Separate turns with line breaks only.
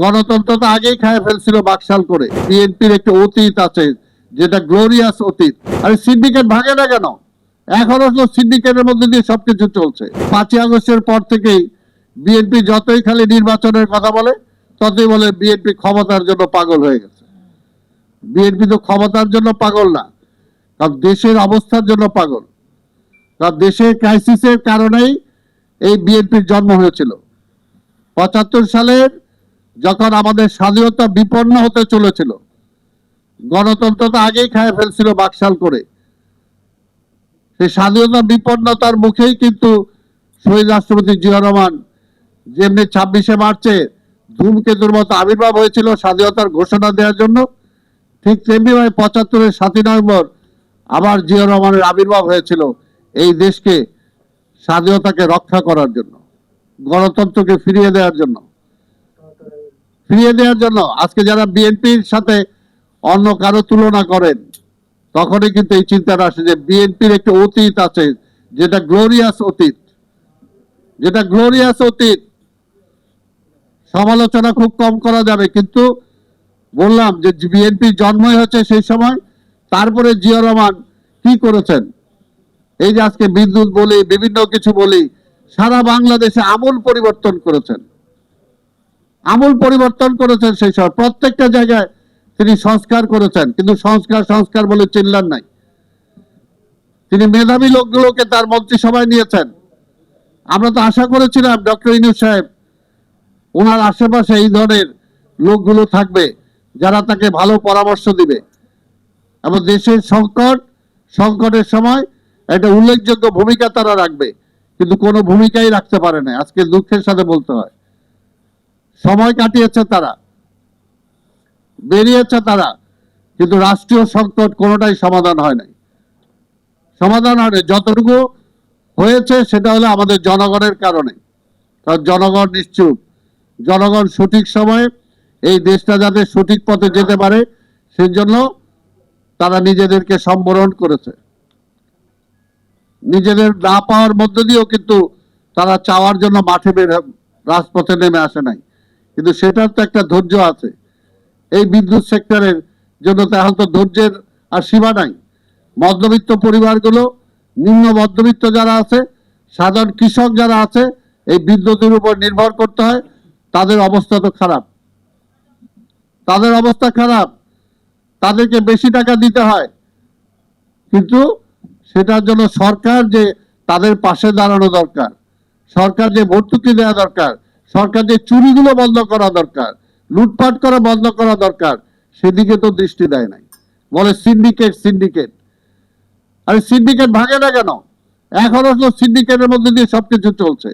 গণতন্ত্র তো আগেই খায় ফেলছিল বাকশাল করে। বিএনপির একটি অতীত আছে, যেটা গ্লোরিয়াস অতীত। আরে সিন্ডিকেট ভাগে না কেন? এখনও তো সিন্ডিকেটের মধ্যে দিয়ে সবকিছু চলছে। পাঁচই আগস্টের পর থেকেই বিএনপি যতই খালি নির্বাচনের কথা বলে, ততই বলে বিএনপি ক্ষমতার জন্য পাগল হয়ে গেছে। বিএনপি তো ক্ষমতার জন্য পাগল না, কারণ দেশের অবস্থার জন্য পাগল। কারণ দেশের ক্রাইসিসের কারণেই এই বিএনপির জন্ম হয়েছিল। পঁচাত্তর সালের যখন আমাদের স্বাধীনতা বিপন্ন হতে চলেছিল, গণতন্ত্র তো আগেই খায় ফেলছিল বাকশাল করে। সেই স্বাধীনতা বিপন্নতার মুখেই কিন্তু শহীদ রাষ্ট্রপতি জিয়া রহমান যেমনি ছাব্বিশে মার্চে ধূমকেতুর মতো আবির্ভাব হয়েছিল স্বাধীনতার ঘোষণা দেওয়ার জন্য, ঠিক তেমনি ভাবে পঁচাত্তরের সাতই নভেম্বর আবার জিয়া রহমানের আবির্ভাব হয়েছিল এই দেশকে স্বাধীনতাকে রক্ষা করার জন্য, গণতন্ত্রকে ফিরিয়ে দেওয়ার জন্য। ফিরিয়ে দেওয়ার জন্য আজকে যারা বিএনপির সাথে অন্য কারও তুলনা করেন, তখনই কিন্তু এই চিন্তাটা আসে যে বিএনপির একটি অতীত আছে, যেটা গ্লোরিয়াস অতীত। যেটা গ্লোরিয়াস অতীত, সমালোচনা খুব কম করা যাবে, কিন্তু বললাম যে বিএনপির জন্মই হচ্ছে সেই সময়, তারপরে জিয়া রহমান কি করেছেন? এই যে আজকে বিদ্যুৎ বলি, বিভিন্ন কিছু বলি, সারা বাংলাদেশে আমূল পরিবর্তন করেছেন। আমূল পরিবর্তন করেছেন সেই সব। প্রত্যেকটা জায়গায় তিনি সংস্কার করেছেন, কিন্তু সংস্কার সংস্কার বলে চিল্লান নাই। তিনি মেধাবী লোকগুলোকে তার মন্ত্রিসভায় নিয়েছেন। আমরা তো আশা করেছিলাম ডক্টর ইনুস সাহেব, ওনার আশেপাশে এই ধরনের লোকগুলো থাকবে, যারা তাকে ভালো পরামর্শ দিবে। এবং দেশের সংকট, সংকটের সময় একটা উল্লেখযোগ্য ভূমিকা তারা রাখবে, কিন্তু কোনো ভূমিকাই রাখতে পারে না আজকে দুঃখের সাথে বলতে হয়। সময় কাটিয়েছে তারা, বেরিয়েছে তারা, কিন্তু রাষ্ট্রীয় সংকট কোনোটাই সমাধান হয় নাই। সমাধান হয় যতটুকু হয়েছে সেটা হলো আমাদের জনগণের কারণে। কারণ জনগণ নিশ্চুপ, জনগণ সঠিক সময়ে এই দেশটা যাতে সঠিক পথে যেতে পারে, সেজন্য তারা নিজেদেরকে সম্বরণ করেছে। নিজেদের না পাওয়ার মধ্য দিয়েও কিন্তু তারা চাওয়ার জন্য মাঠে বের রাজপথে নেমে আসে নাই। কিন্তু সেটার তো একটা ধৈর্য আছে। এই বিদ্যুৎ সেক্টরের জন্য তো এখন তো ধৈর্যের আর সীমা নাই। মধ্যবিত্ত পরিবারগুলো, নিম্ন মধ্যবিত্ত যারা আছে, সাধারণ কৃষক যারা আছে, এই বিদ্যুতের উপর নির্ভর করতে হয়, তাদের অবস্থা তো খারাপ। তাদের অবস্থা খারাপ। তাদেরকে বেশি টাকা দিতে হয়। কিন্তু সেটার জন্য সরকার যে তাদের পাশে দাঁড়ানো দরকার। সরকার যে ভর্তুকি দেওয়া দরকার। সরকার যে চুরিগুলো বন্ধ করা দরকার, লুটপাট করা বন্ধ করা দরকার, সেদিকে তো দৃষ্টি দেয় নাই। বলে সিন্ডিকেট সিন্ডিকেট আরে সিন্ডিকেট ভাঙে না কেন? এখনও তো সিন্ডিকেটের মধ্যে দিয়ে সবকিছু চলছে।